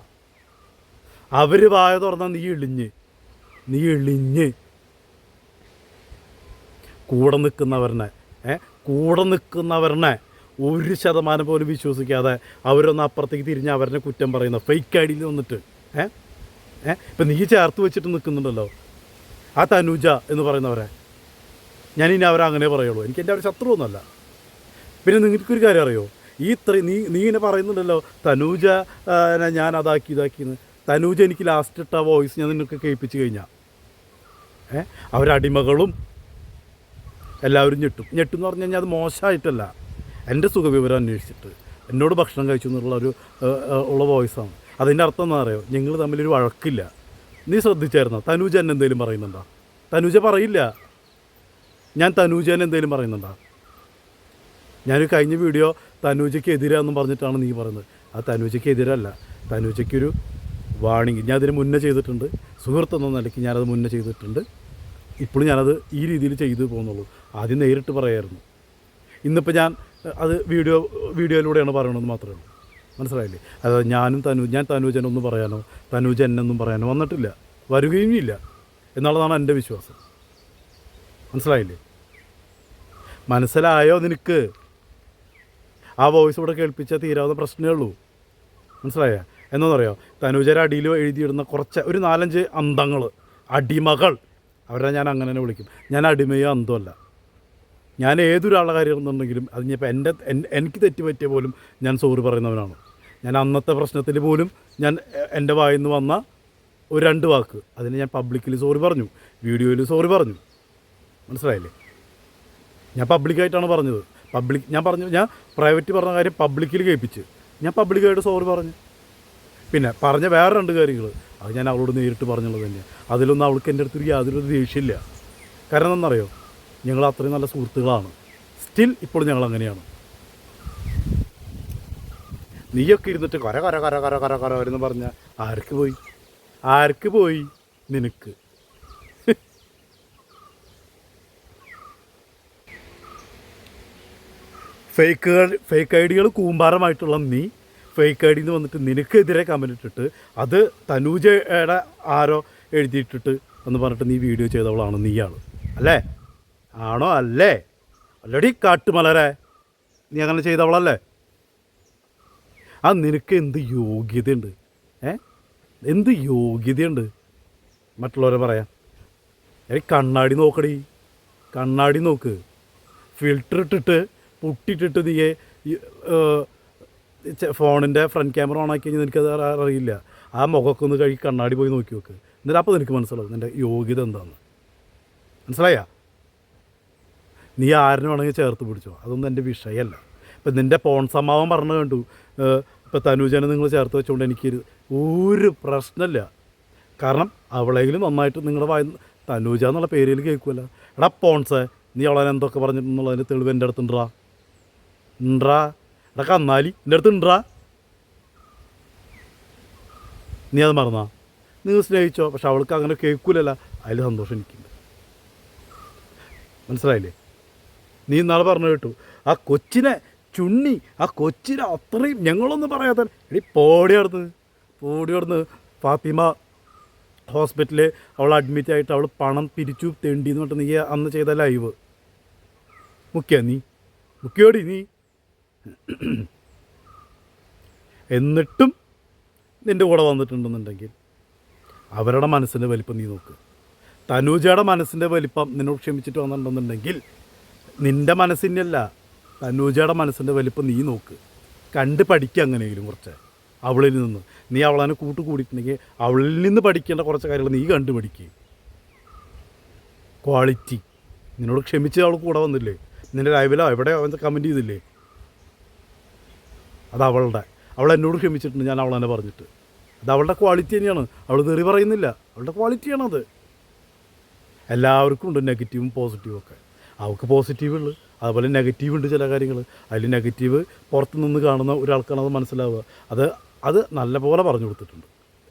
Speaker 1: അവർ വായ തുറന്നാ നീ എളിഞ്ഞ്. നീ എളിഞ്ഞ്. കൂടെ നിൽക്കുന്നവരനെ ഏ? കൂടെ നിൽക്കുന്നവരനെ ഒരു ശതമാനം പോലും വിശ്വസിക്കാതെ അവരൊന്ന് അപ്പുറത്തേക്ക് തിരിഞ്ഞ് അവരെ കുറ്റം പറയുന്ന ഫേക്ക് ഐ ഡിയിൽ വന്നിട്ട് ഏ? ഏ? ഇപ്പം നീ ചേർത്ത് വെച്ചിട്ട് നിൽക്കുന്നുണ്ടല്ലോ ആ തനുജ എന്ന് പറയുന്നവരെ. ഞാൻ ഇനി അവരെ അങ്ങനെ പറയുള്ളൂ. എനിക്ക് എന്റെ അവർ ശത്രുവൊന്നുമല്ല. പിന്നെ നിങ്ങൾക്കൊരു കാര്യം അറിയോ? ഈ ഇത്ര നീ നീ ഇങ്ങനെ പറയുന്നുണ്ടല്ലോ തനൂജ ഞാൻ അതാക്കി ഇതാക്കിയെന്ന് തനൂജ എനിക്ക് ലാസ്റ്റ് ഇട്ട വോയിസ് ഞാൻ നിനക്ക് കേൾപ്പിച്ച് കഴിഞ്ഞാൽ ഏ? അവരടിമകളും എല്ലാവരും ഞെട്ടും. ഞെട്ടും എന്ന് പറഞ്ഞു കഴിഞ്ഞാൽ അത് മോശമായിട്ടല്ല. എന്റെ സുഖവിവരം അന്വേഷിച്ചിട്ട്. എന്നോട് ഭക്ഷണം കഴിച്ചു എന്നുള്ള ഒരു ഉള്ള വോയിസാണ് അതിന്റെ അർത്ഥം എന്താ പറയുക ഞങ്ങൾ തമ്മിലൊരു വഴക്കില്ല. നീ ശ്രദ്ധിച്ചായിരുന്നോ? തനൂജ എന്നെ എന്തെങ്കിലും പറയുന്നുണ്ടോ? തനൂജ പറയില്ല. ഞാൻ തനൂജേനെ എന്തെങ്കിലും പറയുന്നുണ്ടോ? ഞാനൊരു കഴിഞ്ഞ വീഡിയോ തനൂജയ്ക്ക് എതിരാന്ന് പറഞ്ഞിട്ടാണ് നീ പറയുന്നത്. ആ തനൂജയ്ക്ക് എതിരല്ല. തനൂജയ്ക്കൊരു വാണിംഗ് ഞാൻ അതിന് മുന്നേ ചെയ്തിട്ടുണ്ട്. സുഹൃത്ത് എന്ന നിലയ്ക്ക് ഞാനത് മുന്നേ ചെയ്തിട്ടുണ്ട്. ഇപ്പോഴും ഞാനത് ഈ രീതിയിൽ ചെയ്തു പോകുന്നുള്ളൂ. ആദ്യം നേരിട്ട് പറയായിരുന്നു. ഇന്നിപ്പോൾ ഞാൻ അത് വീഡിയോ വീഡിയോയിലൂടെയാണ് പറയണമെന്ന് മാത്രമേ ഉള്ളൂ. മനസ്സിലായില്ലേ? അത് ഞാനും തനു ഞാൻ തനുജനൊന്നും പറയാനോ? തനുജൻ എന്നൊന്നും പറയാനോ? വന്നിട്ടില്ല. വരികയും ഇല്ല എന്നുള്ളതാണ് എന്റെ വിശ്വാസം. മനസ്സിലായില്ലേ? മനസ്സിലായോ നിനക്ക്? ആ വോയിസ് ഇവിടെ കേൾപ്പിച്ചാൽ തീരാവുന്ന പ്രശ്നമേ ഉള്ളൂ. മനസ്സിലായോ? എന്നറിയോ തനൂജര അടിയിൽ എഴുതിയിടുന്ന കുറച്ച് ഒരു നാലഞ്ച് അന്തങ്ങൾ അടിമകൾ അവരെ ഞാൻ അങ്ങനെ തന്നെ വിളിക്കും. ഞാൻ അടിമയോ അന്തമല്ല ഞാൻ ഏതൊരാളുടെ കാര്യം എന്നുണ്ടെങ്കിലും അത് ഇപ്പം എന്റെ എൻ- എനിക്ക് തെറ്റ് പറ്റിയ പോലും ഞാൻ സോറി പറയുന്നവനാണ്? ഞാൻ അന്നത്തെ പ്രശ്നത്തിൽ പോലും ഞാൻ എന്റെ വായിൽ നിന്ന് വന്ന ഒരു രണ്ട് വാക്ക്. അതിന് ഞാൻ പബ്ലിക്കിൽ സോറി പറഞ്ഞു. വീഡിയോയിൽ സോറി പറഞ്ഞു. മനസ്സിലായില്ലേ? ഞാൻ പബ്ലിക്കായിട്ടാണ് പറഞ്ഞത്. പബ്ലിക് ഞാൻ പറഞ്ഞു ഞാൻ പ്രൈവറ്റ് പറഞ്ഞ കാര്യം പബ്ലിക്കിൽ കേൾപ്പിച്ച്. ഞാൻ പബ്ലിക്കായിട്ട് സോറി പറഞ്ഞു. പിന്നെ പറഞ്ഞ വേറെ രണ്ട് കാര്യങ്ങൾ. അത് ഞാൻ അവളോട് നേരിട്ട് പറഞ്ഞുള്ളത് തന്നെയാണ് അതിലൊന്നും അവൾക്ക് എന്റെ അടുത്തൊരു യാതൊരു ദേഷ്യമില്ല. കാരണം എന്നറിയോ ഞങ്ങൾ അത്രയും നല്ല സുഹൃത്തുക്കളാണ്. സ്റ്റിൽ ഇപ്പോൾ ഞങ്ങൾ അങ്ങനെയാണ്. നീയൊക്കെ ഇരുന്നിട്ട് കര കര കര കര കര കര എന്ന് പറഞ്ഞ ആർക്ക് പോയി? ആർക്ക് പോയി നിനക്ക്? ഫേക്കുകൾ ഫേക്ക് ഐ ഡികൾ കൂമ്പാരമായിട്ടുള്ള നീ ഫേക്ക് ഐ ഡിന്ന് വന്നിട്ട് നിനക്കെതിരെ കമന്റ് ഇട്ടിട്ട് അത് തനൂജയുടെ ആരോ എഴുതിയിട്ടിട്ട് എന്ന് പറഞ്ഞിട്ട് നീ വീഡിയോ ചെയ്തവളാണ് നീയാണ്. അല്ലേ? ആണോ? അല്ലേ? അല്ലടി കാട്ടുമലരെ. നീ അങ്ങനെ ചെയ്തവളല്ലേ? ആ നിനക്ക് എന്ത് യോഗ്യതയുണ്ട്? ഏ? എന്ത് യോഗ്യതയുണ്ട്? മറ്റുള്ളവരെ പറയാം. ഏ കണ്ണാടി നോക്കടി. കണ്ണാടി നോക്ക്. ഫിൽറ്റർ ഇട്ടിട്ട് പൊട്ടിയിട്ടിട്ട് നീ ഫോണിന്റെ ഫ്രണ്ട് ക്യാമറ ഓൺ ആക്കി കഴിഞ്ഞാൽ നിനക്കത് അറി- അറിയില്ല. ആ മുഖമൊക്കെ ഒന്ന് കഴുകി കണ്ണാടി പോയി നോക്കി നോക്ക്. എന്നിട്ട് അപ്പോൾ നിനക്ക് മനസ്സിലാവും നിന്റെ യോഗ്യത എന്താണെന്ന് മനസ്സിലായാ? നീ ആരിനെ വേണമെങ്കിൽ ചേർത്ത് പിടിച്ചോ. അതൊന്നും എന്റെ വിഷയമല്ല. ഇപ്പം നിന്റെ പോൺ സമാവം പറഞ്ഞു കണ്ടു. ഇപ്പം തനൂജനെ നിങ്ങൾ ചേർത്ത് വെച്ചുകൊണ്ട് എനിക്ക് ഒരു പ്രശ്നമില്ല കാരണം അവളെങ്കിലും നന്നായിട്ട് നിങ്ങളുടെ വായ തനൂജ എന്നുള്ള പേരിൽ കേൾക്കുമല്ലോ എടാ പോൺസേ നീ അവളെ എന്തൊക്കെ പറഞ്ഞിട്ടുള്ളതിന്റെ തെളിവ് എന്റെ അടുത്ത് ഉണ്ടാ ഉണ്ടാ എടാ കന്നാലി എന്റെ അടുത്ത് ഉണ്ടാ നീ അത് മറന്നാ? നിങ്ങൾ സ്നേഹിച്ചോ? പക്ഷെ അവൾക്ക് അങ്ങനെ കേൾക്കൂലല്ല. അതിൽ സന്തോഷം എനിക്കുണ്ട്. മനസ്സിലായില്ലേ? നീ നാളെ പറഞ്ഞു കേട്ടു. ആ കൊച്ചിനെ ചുണ്ണി ആ കൊച്ചിനെ അത്രയും ഞങ്ങളൊന്നും പറയാത്ത എടി പോടി നടന്ന് പോടി നടന്ന് ഫാത്തിമ ഹോസ്പിറ്റലിൽ അവൾ അഡ്മിറ്റ് ആയിട്ട് അവൾ പണം പിരിച്ചു തെണ്ടി എന്ന് പറഞ്ഞിട്ട് നീ അന്ന് ചെയ്ത ലൈവ് മുക്കിയ നീ? മുക്കിയോടി നീ? എന്നിട്ടും നിന്റെ കൂടെ വന്നിട്ടുണ്ടെന്നുണ്ടെങ്കിൽ അവരുടെ മനസ്സിന്റെ വലിപ്പം നീ നോക്ക്. തനൂജയുടെ മനസ്സിന്റെ വലിപ്പം നിന്നോട് ക്ഷമിച്ചിട്ട് വന്നിട്ടുണ്ടെന്നുണ്ടെങ്കിൽ നിന്റെ മനസ്സിന്റെ അല്ല തനൂജയുടെ മനസ്സിന്റെ വലിപ്പം നീ നോക്ക്. കണ്ട് പഠിക്കുക അങ്ങനെയെങ്കിലും കുറച്ച്. അവളിൽ നിന്ന്. നീ അവളെ കൂട്ട് കൂടിയിട്ടുണ്ടെങ്കിൽ അവളിൽ നിന്ന് പഠിക്കേണ്ട കുറച്ച് കാര്യങ്ങൾ നീ കണ്ട് പഠിക്കുക ക്വാളിറ്റി നിന്നോട് ക്ഷമിച്ച് അവൾ കൂടെ വന്നില്ലേ? നിന്റെ ലൈവിലോ എവിടെ അവൻ കമന്റ് ചെയ്തില്ലേ? അത് അവളുടെ. അവൾ എന്നോട് ക്ഷമിച്ചിട്ടുണ്ട് ഞാൻ അവളെന്നെ പറഞ്ഞിട്ട്. അത് അവളുടെ ക്വാളിറ്റി തന്നെയാണ്. അവൾ തെറി പറയുന്നില്ല. അവളുടെ ക്വാളിറ്റിയാണത് എല്ലാവർക്കും ഉണ്ട് നെഗറ്റീവും പോസിറ്റീവും ഒക്കെ. അവൾക്ക് പോസിറ്റീവ് ഉള്ളു. അതുപോലെ നെഗറ്റീവ് ഉണ്ട് ചില കാര്യങ്ങൾ. അതിൽ നെഗറ്റീവ് പുറത്ത് നിന്ന് കാണുന്ന ഒരാൾക്കാണ് അത് മനസ്സിലാവുക. അത് അത് നല്ലപോലെ പറഞ്ഞു കൊടുത്തിട്ടുണ്ട്.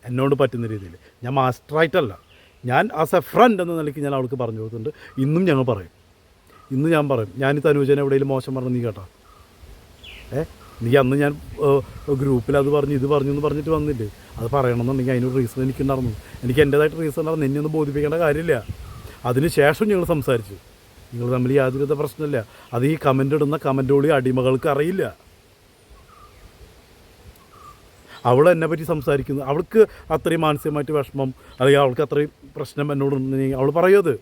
Speaker 1: എന്നോട് പറ്റുന്ന രീതിയിൽ. ഞാൻ മാസ്റ്ററായിട്ടല്ല ഞാൻ ആസ് എ ഫ്രണ്ട് എന്ന നിലയ്ക്ക് ഞാൻ അവൾക്ക് പറഞ്ഞു കൊടുത്തിട്ടുണ്ട്. ഇന്നും ഞങ്ങൾ പറയും. ഇന്ന് ഞാൻ പറയും. ഞാൻ ഈ തനുജനെ എവിടെയെങ്കിലും മോശം പറഞ്ഞു നീ കേട്ടോ. ഏ? നീ അന്ന് ഞാൻ ഗ്രൂപ്പിൽ അത് പറഞ്ഞു ഇത് പറഞ്ഞു എന്ന് പറഞ്ഞിട്ട് വന്നില്ലേ? അത് പറയണമെന്നുണ്ടെങ്കിൽ അതിനൊരു റീസൺ എനിക്കുണ്ടായിരുന്നു. എനിക്ക് എന്റേതായിട്ട് റീസൺ ഉണ്ടായിരുന്നു. എന്നെ ഒന്ന് ബോധിപ്പിക്കേണ്ട കാര്യമില്ല. അതിന് ശേഷം ഞങ്ങൾ സംസാരിച്ചു. നിങ്ങൾ തമ്മിൽ യാതൊരുവിധ പ്രശ്നമില്ല. അത് ഈ കമന്റ് ഇടുന്ന കമന്റ് കൂടി അടിമകൾക്ക് അറിയില്ല. അവൾ എന്നെ പറ്റി സംസാരിക്കുന്നു. അവൾക്ക് അത്രയും മാനസികമായിട്ട് വിഷമം അല്ലെങ്കിൽ അവൾക്ക് അത്രയും പ്രശ്നം എന്നോടുണ്ടെങ്കിൽ അവൾ പറയുമത്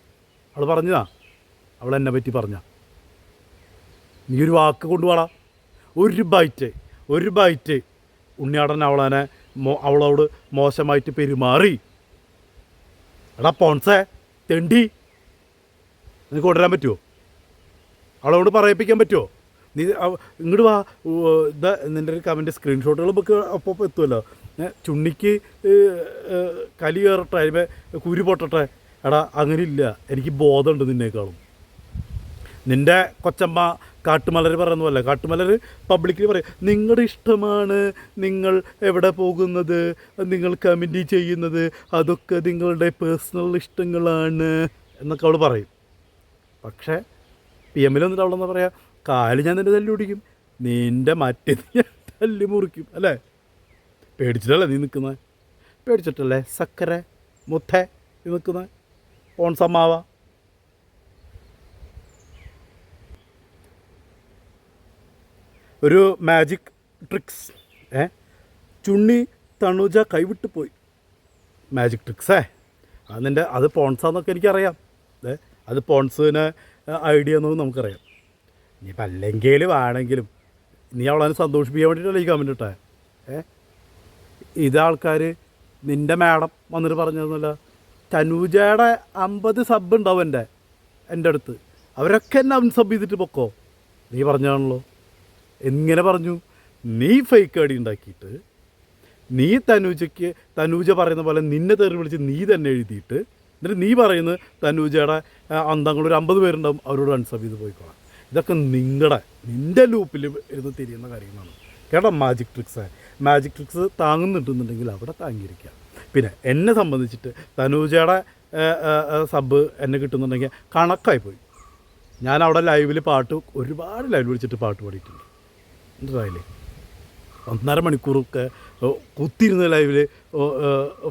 Speaker 1: അവൾ പറഞ്ഞതാ. അവൾ എന്നെ പറ്റി പറഞ്ഞ നീ ഒരു വാക്ക് കൊണ്ടുപോടാ ഒരു ബൈറ്റ് ഒരു ബൈറ്റ് ഉണ്ണിയാടൻ അവളനെ അവളോട് മോശമായിട്ട് പെരുമാറി. എടാ പോൺസേ തെണ്ടി. നിനക്ക് കൊണ്ടുവരാൻ പറ്റുമോ അവളോട് പറയിപ്പിക്കാൻ പറ്റുമോ നീ ഇങ്ങോട്ട് വാ. ഇതാ നിന്റെ ഒരു കമന്റ് സ്ക്രീൻഷോട്ടുകൾ നമുക്ക് അപ്പോൾ എത്തുമല്ലോ ചുണ്ണിക്ക് കലി കയറട്ടെ അതിമേ കുരു പൊട്ടട്ടെ. എടാ അങ്ങനെ ഇല്ല എനിക്ക് ബോധമുണ്ട് നിന്നേക്കാളും. നിന്റെ കൊച്ചമ്മ കാട്ടുമലർ പറയുന്ന പോലെ കാട്ടുമലർ പബ്ലിക്കിൽ പറയും നിങ്ങളുടെ ഇഷ്ടമാണ് നിങ്ങൾ എവിടെ പോകുന്നത്? നിങ്ങൾ കമന്റ് ചെയ്യുന്നത്? അതൊക്കെ നിങ്ങളുടെ പേഴ്സണൽ ഇഷ്ടങ്ങളാണ്. എന്നൊക്കെ അവൾ പറയും. പക്ഷേ പി എമ്മിൽ വന്നിട്ട് അവളെന്താ പറയുക കാൽ ഞാൻ നിന്റെ തല്ലി പിടിക്കും നിന്റെ മറ്റേ ഞാൻ തല്ലി മുറിക്കും. അല്ലേ? പേടിച്ചിട്ടല്ലേ നീ നിൽക്കുന്നത് പേടിച്ചിട്ടല്ലേ? സക്കര മുത്ത നീ നിൽക്കുന്നത് ഓൺസമ്മാവ ഒരു മാജിക് ട്രിക്സ് ഏ? ചുണ്ണി തണുജ കൈവിട്ട് പോയി. മാജിക് ട്രിക്സേ അത് നിന്റെ അത് പോൺസാന്നൊക്കെ എനിക്കറിയാം. അത് പോൺസിന് ഐഡിയ എന്നൊന്നും നമുക്കറിയാം. ഇനിയിപ്പോൾ അല്ലെങ്കിലും ആണെങ്കിലും നീ അവളെ സന്തോഷിപ്പിക്കാൻ വേണ്ടിയിട്ടല്ലേ ഈ കമന്റ് ഇട്ടേ? ഏ? ഇതാൾക്കാർ നിന്റെ മാഡം വന്നിട്ട് പറഞ്ഞതെന്നല്ല തനൂജയുടെ അമ്പത് സബ് ഉണ്ടാവും എന്റെ എന്റെ അടുത്ത്. അവരൊക്കെ എന്നെ അൺസബ് ചെയ്തിട്ട് പൊക്കോ? നീ പറഞ്ഞാണല്ലോ എങ്ങനെ പറഞ്ഞു നീ ഫേക്ക് അടി ഉണ്ടാക്കിയിട്ട് നീ തനൂജയ്ക്ക് തനൂജ പറയുന്ന പോലെ നിന്നെ തെറി വിളിച്ച് നീ തന്നെ എഴുതിയിട്ട് എന്നിട്ട് നീ പറയുന്നത് തനൂജയുടെ അന്തങ്ങൾ ഒരു അമ്പത് പേരുണ്ടാവും അവരോട് അൺസബ് ചെയ്ത് പോയിക്കോളാം. ഇതൊക്കെ നിങ്ങളുടെ നിന്റെ ലൂപ്പിൽ ഇരുന്ന് തിരിയുന്ന കാര്യങ്ങളാണ്. കേട്ടോ മാജിക് ട്രിക്സ് മാജിക് ട്രിക്സ് താങ്ങുന്നുണ്ടെന്നുണ്ടെങ്കിൽ അവിടെ താങ്ങിയിരിക്കുക. പിന്നെ എന്നെ സംബന്ധിച്ചിട്ട് തനൂജയുടെ സബ് എന്നെ കിട്ടുന്നുണ്ടെങ്കിൽ കണക്കായി പോയി ഞാൻ അവിടെ ലൈവിൽ പാട്ട് ഒരുപാട് ലൈവ് വിളിച്ചിട്ട് പാട്ട് പാടിയിട്ടുണ്ട്. മനസ്സിലായില്ലേ? ഒന്നര മണിക്കൂറൊക്കെ കുത്തിയിരുന്ന ലൈവിൽ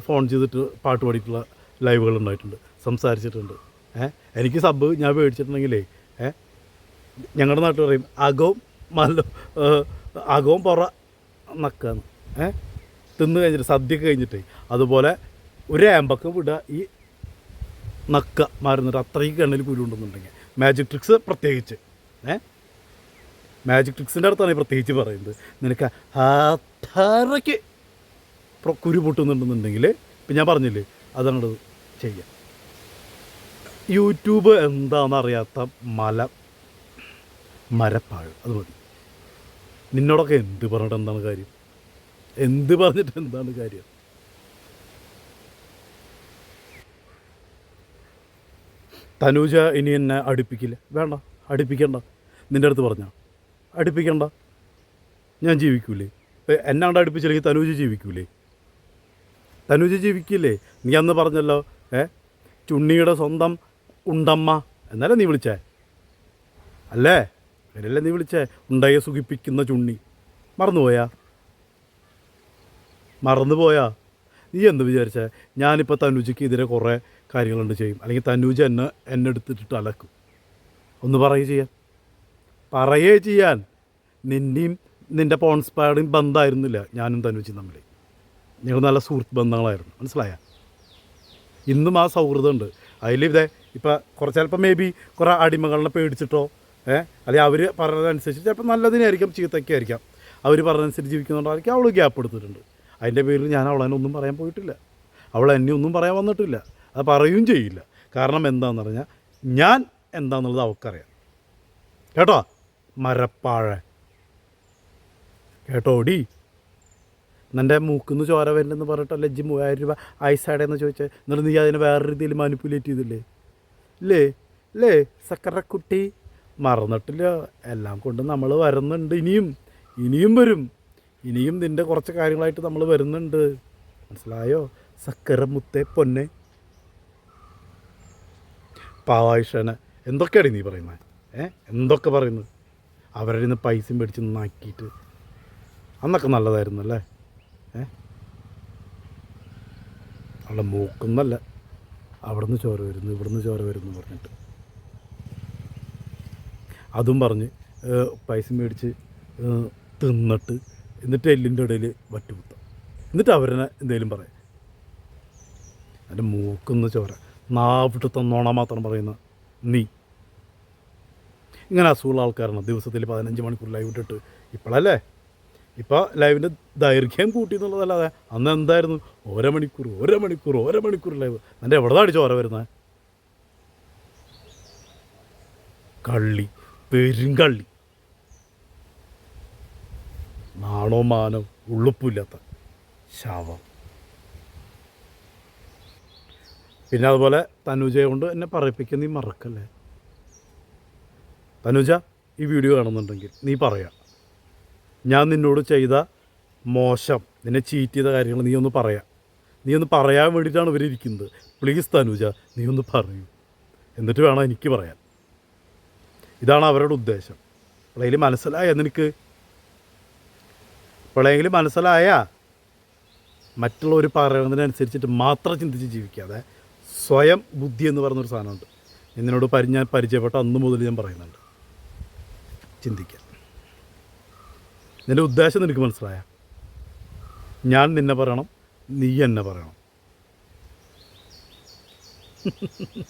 Speaker 1: ഫോൺ ചെയ്തിട്ട് പാട്ട് പാടിയിട്ടുള്ള ലൈവുകൾ ഉണ്ടായിട്ടുണ്ട് സംസാരിച്ചിട്ടുണ്ട്. ഏ? എനിക്ക് സബ് ഞാൻ മേടിച്ചിട്ടുണ്ടെങ്കിലേ ഏ? ഞങ്ങളുടെ നാട്ടിൽ പറയും അകവും മല്ല അകവും പുറ നക്കാന്ന് ഏ? തിന്ന് കഴിഞ്ഞിട്ട് സദ്യ കഴിഞ്ഞിട്ടേ അതുപോലെ ഒരു ആമ്പക്കം വിടുക ഈ നക്ക മാറുന്നിട്ട് അത്രയും കണ്ണിൽ കുരു ഉണ്ടെന്നുണ്ടെങ്കിൽ. മാജിക് ട്രിക്സ് പ്രത്യേകിച്ച്. ഏ? മാജിക് ട്രിക്സിന്റെ അടുത്താണ് പ്രത്യേകിച്ച് പറയുന്നത്. നിനക്ക് അത്രയ്ക്ക് കുരു പൊട്ടുന്നുണ്ടെന്നുണ്ടെങ്കിൽ ഇപ്പം ഞാൻ പറഞ്ഞില്ലേ അതാണ് ചെയ്യാം. യൂട്യൂബ് എന്താണെന്ന് അറിയാത്ത മല മരപ്പാഴ് അത് മതി. നിന്നോടൊക്കെ എന്ത് പറഞ്ഞിട്ട് എന്താണ് കാര്യം? എന്ത് പറഞ്ഞിട്ട് എന്താണ് കാര്യം? തനൂജ ഇനി എന്നെ അടുപ്പിക്കില്ല. വേണ്ട അടുപ്പിക്കണ്ട. നിന്റെ അടുത്ത് പറഞ്ഞ. അടുപ്പിക്കണ്ട. ഞാൻ ജീവിക്കൂലേ. ഇപ്പം എന്നെ കൊണ്ട് അടുപ്പിച്ചില്ലെങ്കിൽ തനൂജ ജീവിക്കൂലേ? തനൂജ ജീവിക്കില്ലേ? നീ അന്ന് പറഞ്ഞല്ലോ ഏ? ചുണ്ണിയുടെ സ്വന്തം ഉണ്ടമ്മ. എന്നല്ലേ നീ വിളിച്ചേ? അല്ലേ? അങ്ങനെയല്ലേ നീ വിളിച്ചേ? ഉണ്ടയെ സുഖിപ്പിക്കുന്ന ചുണ്ണി. മറന്നുപോയാ? മറന്നുപോയാ? നീ എന്ത് വിചാരിച്ചേ? ഞാനിപ്പോൾ തനുജയ്ക്ക് ഇതിലെ കുറേ കാര്യങ്ങളുണ്ട് ചെയ്യും. അല്ലെങ്കിൽ തനുജ എന്നെ എന്നെ എടുത്തിട്ട് അലക്കും. ഒന്ന് പറയുക ചെയ്യാൻ. പറയേ ചെയ്യാൻ. നിന്നെയും നിന്റെ പോൺസ്പാടും ബന്ധമായിരുന്നില്ല ഞാനും തനുജയും തമ്മിൽ ഞങ്ങൾ നല്ല സുഹൃത്ത് ബന്ധങ്ങളായിരുന്നു. മനസ്സിലായ? ഇന്നും ആ സൗഹൃദമുണ്ട്. അതിൽ ഇതേ ഇപ്പം കുറച്ച് ചിലപ്പോൾ മേ ബി കുറേ അടിമകളെ പേടിച്ചിട്ടോ ഏഹ് അല്ലെങ്കിൽ അവർ പറഞ്ഞതനുസരിച്ച് ചിലപ്പോൾ നല്ലതിനായിരിക്കും ചീത്തയ്ക്ക് ആയിരിക്കാം അവർ പറഞ്ഞതനുസരിച്ച് ജീവിക്കുന്നുണ്ടായിരിക്കും അവൾ ഗ്യാപ്പ് എടുത്തിട്ടുണ്ട്. അതിന്റെ പേരിൽ ഞാൻ അവളെ ഒന്നും പറയാൻ പോയിട്ടില്ല. അവൾ എന്നെ ഒന്നും പറയാൻ വന്നിട്ടില്ല. അത് പറയുകയും ചെയ്യില്ല. കാരണം എന്താണെന്ന് പറഞ്ഞാൽ ഞാൻ എന്താണെന്നുള്ളത് അവൾക്കറിയാം. കേട്ടോ? മരപ്പാഴ. കേട്ടോടി? നിന്റെ മൂക്കുന്ന് ചോര വരുന്നെന്ന് പറഞ്ഞിട്ടല്ലേ ഇജ്ജ് മൂവായിരം രൂപ ഐസാടേന്ന് ചോദിച്ചാൽ എന്നിട്ട് നീ അതിനെ വേറെ രീതിയിൽ മാനിപ്പുലേറ്റ് ചെയ്തില്ലേ? ഇല്ലേ? ഇല്ലേ? സക്കറക്കുട്ടി മറന്നിട്ടില്ല. എല്ലാം കൊണ്ടും നമ്മൾ വരുന്നുണ്ട്. ഇനിയും ഇനിയും വരും. ഇനിയും നിന്റെ കുറച്ച് കാര്യങ്ങളായിട്ട് നമ്മൾ വരുന്നുണ്ട്. മനസ്സിലായോ? സക്കര മുത്തേ പൊന്നെ. പാവായിഷനെ. എന്തൊക്കെയാണ് നീ പറയുന്നത് ഏ? എന്തൊക്കെ പറയുന്നത്? അവരുടെ നിന്ന് പൈസയും മേടിച്ച് നാക്കിയിട്ട് അന്നൊക്കെ നല്ലതായിരുന്നു അല്ലേ ഏ അവളുടെ മൂക്കുന്നല്ല. അവിടുന്ന് ചോര വരുന്നു ഇവിടുന്ന് ചോര വരുന്നു പറഞ്ഞിട്ട്. അതും പറഞ്ഞ് പൈസ മേടിച്ച് തിന്നിട്ട് എന്നിട്ട് എല്ലിന്റെ ഇടയിൽ വറ്റുകുത്താം. എന്നിട്ട് അവരെന്നെ എന്തെങ്കിലും പറയാം. എന്റെ മൂക്കുന്ന ചോര. നാവിട്ട് തന്നോണ മാത്രം പറയുന്ന നീ. ഇങ്ങനെ അസുഖമുള്ള ആൾക്കാരാണ്. ദിവസത്തിൽ പതിനഞ്ച് മണിക്കൂർ ലൈവ് ഇട്ടിട്ട് ഇപ്പോഴല്ലേ ഇപ്പോൾ ലൈവിന്റെ ദൈർഘ്യം കൂട്ടി എന്നുള്ളതല്ലാതെ അന്ന് എന്തായിരുന്നു? ഓരോ മണിക്കൂർ ഓരോ മണിക്കൂർ ഓരോ മണിക്കൂർ ലൈവ്. എന്റെ എവിടെ അടിച്ചു ഓരോ വരുന്നത് കള്ളി പെരുങ്കള്ളി നാണോ മാനോ ഉള്ളുപ്പില്ലാത്ത ശവം. പിന്നെ അതുപോലെ തനുജയെ കൊണ്ട് എന്നെ പറയിപ്പിക്കുന്ന നീ മറക്കല്ലേ? തനുജ ഈ വീഡിയോ കാണുന്നുണ്ടെങ്കിൽ നീ പറയാം. ഞാൻ നിന്നോട് ചെയ്ത മോശം നിന്നെ ചീറ്റ് ചെയ്ത കാര്യങ്ങൾ നീ ഒന്ന് പറയാം. നീ ഒന്ന് പറയാൻ വേണ്ടിയിട്ടാണ് ഇവരിയ്ക്കുന്നത് പ്ലീസ് തനുജ നീ ഒന്ന് പറയൂ. എന്നിട്ട് വേണം എനിക്ക് പറയാൻ. ഇതാണ് അവരുടെ ഉദ്ദേശം. ഇപ്പോഴെങ്കിലും മനസ്സിലായ നിനക്ക്? ഇപ്പോഴെങ്കിലും മനസ്സിലായ മറ്റുള്ളവർ പറയുന്നതിനനുസരിച്ചിട്ട് മാത്രം ചിന്തിച്ച് ജീവിക്കാതെ സ്വയം ബുദ്ധി എന്ന് പറയുന്നൊരു സാധനമുണ്ട്. എന്നോട് പരി ഞാൻ പരിചയപ്പെട്ട അന്ന് മുതൽ ഞാൻ പറയുന്നുണ്ട്. ചിന്തിക്കാം നിന്റെ ഉദ്ദേശം നിനക്ക് മനസ്സിലായ? ഞാൻ നിന്നെ പറയണം നീ എന്നെ പറയണം.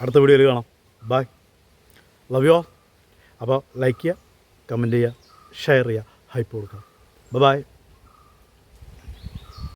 Speaker 1: അടുത്ത വീഡിയോയിൽ കാണാം. ബായ് ലവ് യു അപ്പോൾ ലൈക്ക് ചെയ്യുക കമന്റ് ചെയ്യുക ഷെയർ ചെയ്യുക ഹൈപ്പ് കൊടുക്കുക. ബൈ